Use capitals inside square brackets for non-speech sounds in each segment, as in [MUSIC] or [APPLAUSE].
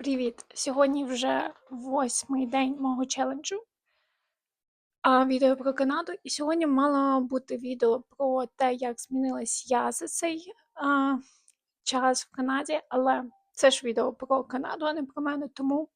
Привіт! Сьогодні вже восьмий день мого челенджу. А відео про Канаду. І сьогодні мало бути відео про те, як змінилась я за цей а, час в Канаді, але це ж відео про Канаду, а не про мене. Тому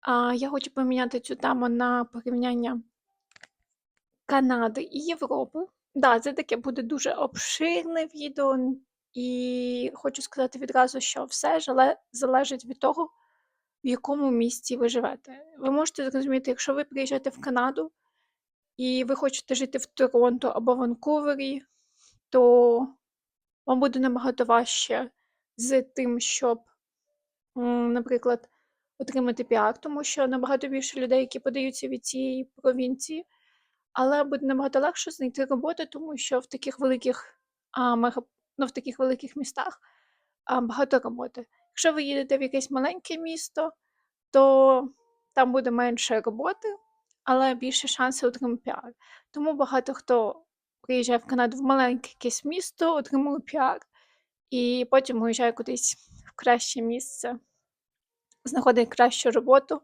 а, я хочу поміняти цю тему на порівняння Канади і Європи. Да, це таке буде дуже обширне відео, і хочу сказати відразу, що все залежить від того, в якому місті ви живете. Ви можете зрозуміти, якщо ви приїжджаєте в Канаду і ви хочете жити в Торонто або Ванкувері, то вам буде набагато важче з тим, щоб, наприклад, отримати піар, тому що набагато більше людей, які подаються від цієї провінції, але буде набагато легше знайти роботу, тому що в таких великих а, мега, ну, в таких великих містах а, багато роботи. Якщо ви їдете в якесь маленьке місто, то там буде менше роботи, але більше шансів отримати піар. Тому багато хто приїжджає в Канаду в маленьке якесь місто, отримує піар, і потім уїжджає кудись в краще місце, знаходить кращу роботу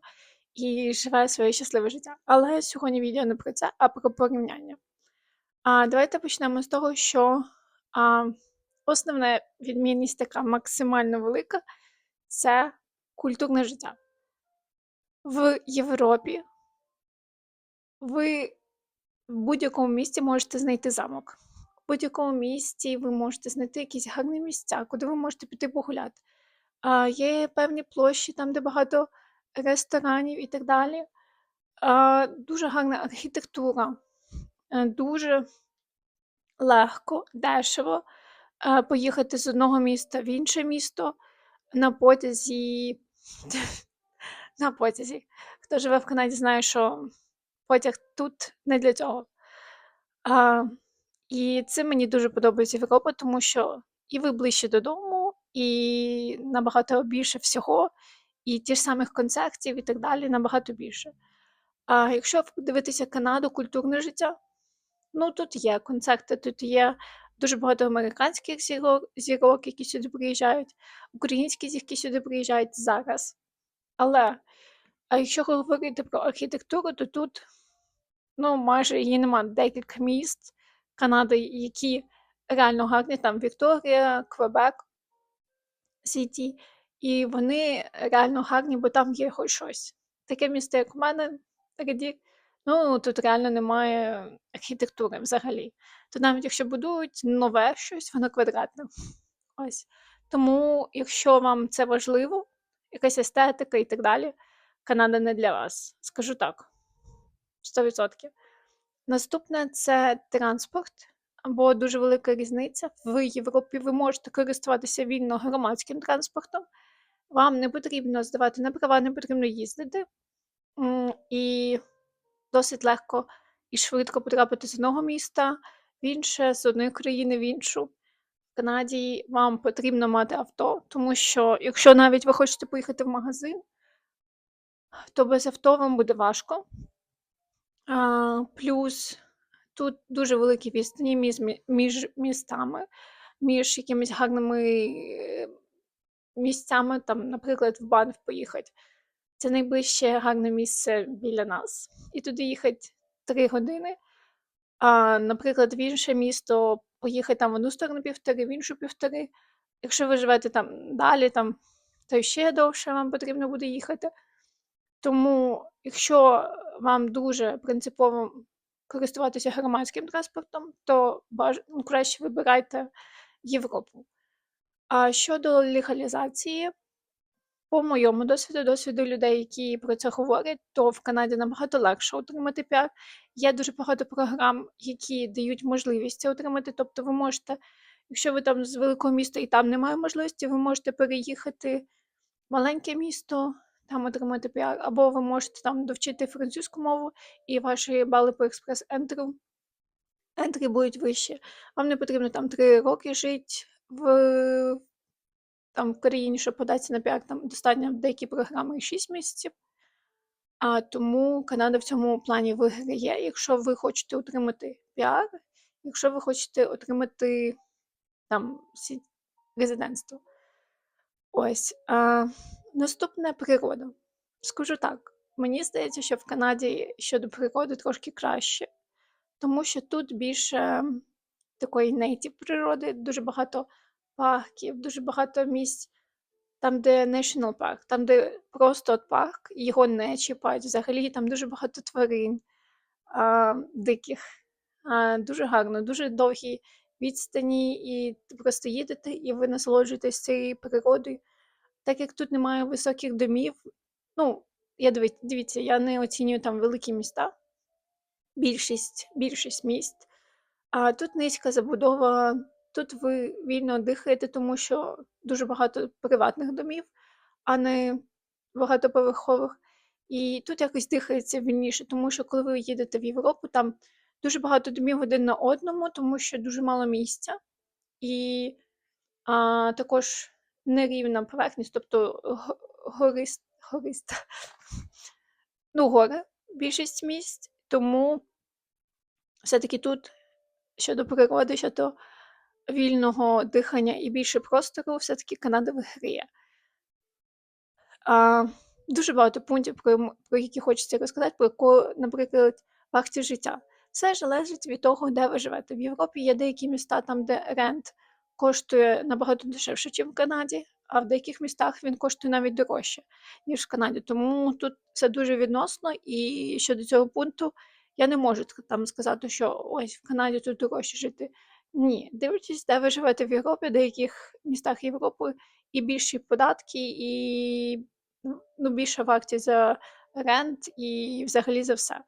і живе своє щасливе життя. Але сьогодні відео не про це, а про порівняння. А давайте почнемо з того, що а, основна відмінність така максимально велика це культурне життя. В Європі ви в будь-якому місті можете знайти замок. В будь-якому місті ви можете знайти якісь гарні місця, куди ви можете піти погуляти. А, є певні площі, там, де багато ресторанів і так далі. А, дуже гарна архітектура, е, дуже легко, дешево е, поїхати з одного міста в інше місто на потязі. [LAUGHS] на потязі. Хто живе в Канаді, знає, що потяг тут не для цього. А, і це мені дуже подобається Європа, тому що і ви ближче додому, і набагато більше всього, і ті ж самих концертів, і так далі, набагато більше. А якщо подивитися Канаду, культурне життя, ну тут є концерти, тут є дуже багато американських зірок, зірок які сюди приїжджають, українські зірки сюди приїжджають зараз. Але а якщо говорити про архітектуру, то тут ну, майже її нема декілька міст Канади, які реально гарні, там Вікторія, Квебек, Сіті, і вони реально гарні, бо там є хоч щось. Таке місто, як у мене, Редік, ну тут реально немає архітектури взагалі. То навіть якщо будують нове щось, воно квадратне. Ось. Тому, якщо вам це важливо, якась естетика і так далі, Канада не для вас. Скажу так. 100%. Наступне це транспорт, бо дуже велика різниця. В Європі ви можете користуватися вільно громадським транспортом. Вам не потрібно здавати на права, не потрібно їздити. І досить легко і швидко потрапити з одного міста в інше, з одної країни в іншу. В Канаді вам потрібно мати авто, тому що якщо навіть ви хочете поїхати в магазин, то без авто вам буде важко. А, плюс тут дуже великі відстані між, між містами, між якимись гарними е, місцями, там, наприклад, в Банф поїхати. Це найближче гарне місце біля нас. І туди їхати 3 години. А, наприклад, в інше місто поїхати там в одну сторону півтори, в іншу півтори. Якщо ви живете там далі, там, то ще довше вам потрібно буде їхати. Тому, якщо вам дуже принципово користуватися громадським транспортом, то баж... ну, краще вибирайте Європу. А щодо легалізації, по моєму досвіду, досвіду людей, які про це говорять, то в Канаді набагато легше отримати піар. Є дуже багато програм, які дають можливість це отримати. Тобто, ви можете, якщо ви там з великого міста і там немає можливості, ви можете переїхати в маленьке місто, там отримати піар, або ви можете там довчити французьку мову, і ваші бали по експрес-ентру ентрі будуть вищі. Вам не потрібно там три роки жити в там в країні, щоб податися на піар, там достатньо деякі програми і 6 місяців. А тому Канада в цьому плані виграє, якщо ви хочете отримати піар, якщо ви хочете отримати там резидентство. Ось. А, Наступне природа. Скажу так, мені здається, що в Канаді щодо природи трошки краще, тому що тут більше такої нейтів природи, дуже багато парків, дуже багато місць, там, де National Park, там, де просто от парк, його не чіпають. Взагалі там дуже багато тварин а, диких. А, дуже гарно, дуже довгі відстані, і просто їдете, і ви насолоджуєтесь цією природою. Так як тут немає високих домів, ну, я дивіться, я не оцінюю там великі міста, більшість, більшість міст. А тут низька забудова, тут ви вільно дихаєте, тому що дуже багато приватних домів, а не багатоповерхових. І тут якось дихається вільніше, тому що коли ви їдете в Європу, там дуже багато домів один на одному, тому що дуже мало місця. І а, також нерівна поверхність, тобто го- горист, гориста, [LAUGHS] ну, гори більшість місць, тому все-таки тут щодо природи, щодо вільного дихання і більше простору, все-таки Канада виграє. А, дуже багато пунктів, про, про які хочеться розказати, про яку, наприклад, вартість життя. Все залежить від того, де ви живете. В Європі є деякі міста, там, де рент коштує набагато дешевше, ніж в Канаді, а в деяких містах він коштує навіть дорожче, ніж в Канаді. Тому тут все дуже відносно, і щодо цього пункту я не можу там сказати, що ось в Канаді тут дорожче жити. Ні, дивлячись, де ви живете в Європі, в деяких містах Європи і більші податки, і ну, більша вартість за рент і взагалі за все.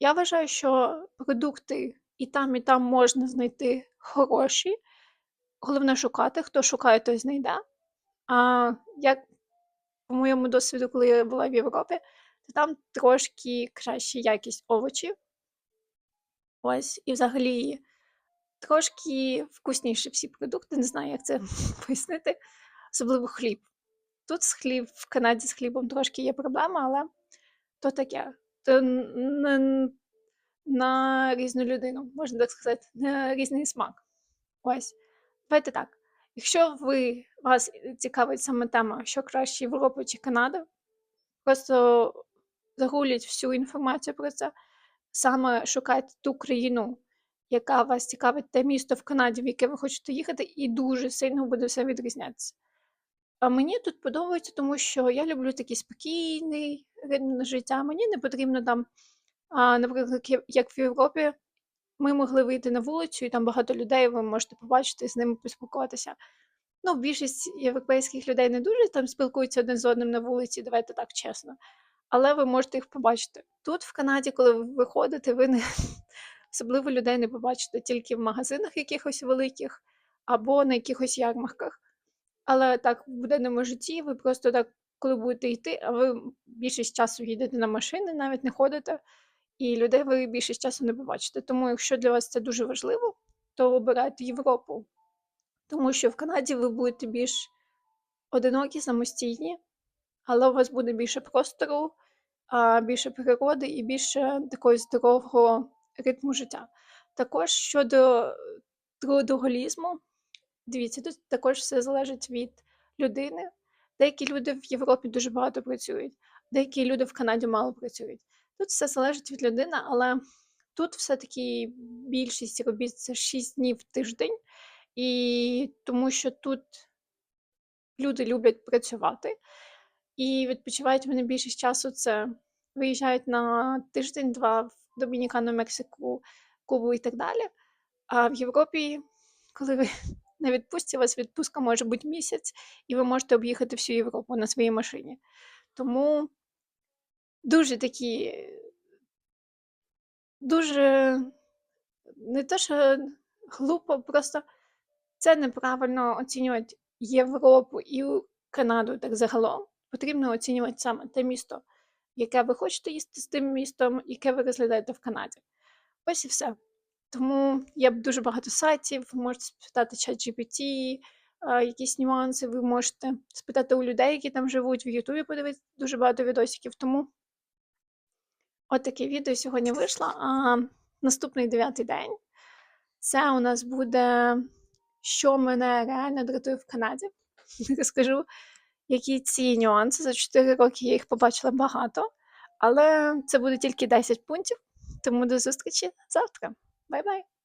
Я вважаю, що продукти і там, і там можна знайти хороші. Головне шукати. Хто шукає, той знайде. А як по моєму досвіду, коли я була в Європі, то там трошки краща якість овочів. Ось, і взагалі трошки вкусніше всі продукти. Не знаю, як це [LAUGHS] пояснити. Особливо хліб. Тут з хліб, в Канаді з хлібом трошки є проблема, але то таке. То н- н- на різну людину, можна так сказати, на різний смак. Ось. Давайте так. Якщо ви вас цікавить саме тема, що краще Європа чи Канада, просто загугліть всю інформацію про це, саме шукайте ту країну, яка вас цікавить, те місто в Канаді, в яке ви хочете їхати, і дуже сильно буде все відрізнятися. А мені тут подобається, тому що я люблю такий спокійний ритм життя. Мені не потрібно там, а, наприклад, як- в Європі, ми могли вийти на вулицю, і там багато людей, ви можете побачити, з ними поспілкуватися. Ну, більшість європейських людей не дуже там спілкуються один з одним на вулиці, давайте так чесно. Але ви можете їх побачити. Тут, в Канаді, коли ви виходите, ви не особливо людей не побачите тільки в магазинах якихось великих або на якихось ярмарках. Але так в буденному житті ви просто так, коли будете йти, а ви більшість часу їдете на машини, навіть не ходите, і людей ви більшість часу не побачите. Тому, якщо для вас це дуже важливо, то обирайте Європу. Тому що в Канаді ви будете більш одинокі, самостійні, але у вас буде більше простору, більше природи і більше такого здорового ритму життя. Також щодо трудоголізму, дивіться, тут також все залежить від людини. Деякі люди в Європі дуже багато працюють, деякі люди в Канаді мало працюють. Тут все залежить від людини, але тут все-таки більшість робіт це 6 днів в тиждень, і тому що тут люди люблять працювати і відпочивають вони більшість часу. Це виїжджають на тиждень-два в Домінікану, Мексику, Кубу і так далі. А в Європі, коли ви [LAUGHS] на відпустці, у вас відпустка може бути місяць, і ви можете об'їхати всю Європу на своїй машині. Тому дуже такі, дуже не те, що глупо, просто це неправильно оцінювати Європу і Канаду так загалом. Потрібно оцінювати саме те місто, яке ви хочете їсти з тим містом, яке ви розглядаєте в Канаді. Ось і все. Тому є дуже багато сайтів, ви можете спитати ChatGPT, а, якісь нюанси, ви можете спитати у людей, які там живуть, в Ютубі подивитися дуже багато відосиків. Тому от таке відео сьогодні вийшло. А наступний дев'ятий день. Це у нас буде, що мене реально дратує в Канаді. [LAUGHS] Розкажу, які ці нюанси. За 4 роки я їх побачила багато, але це буде тільки 10 пунктів. Тому до зустрічі завтра. Бай-бай!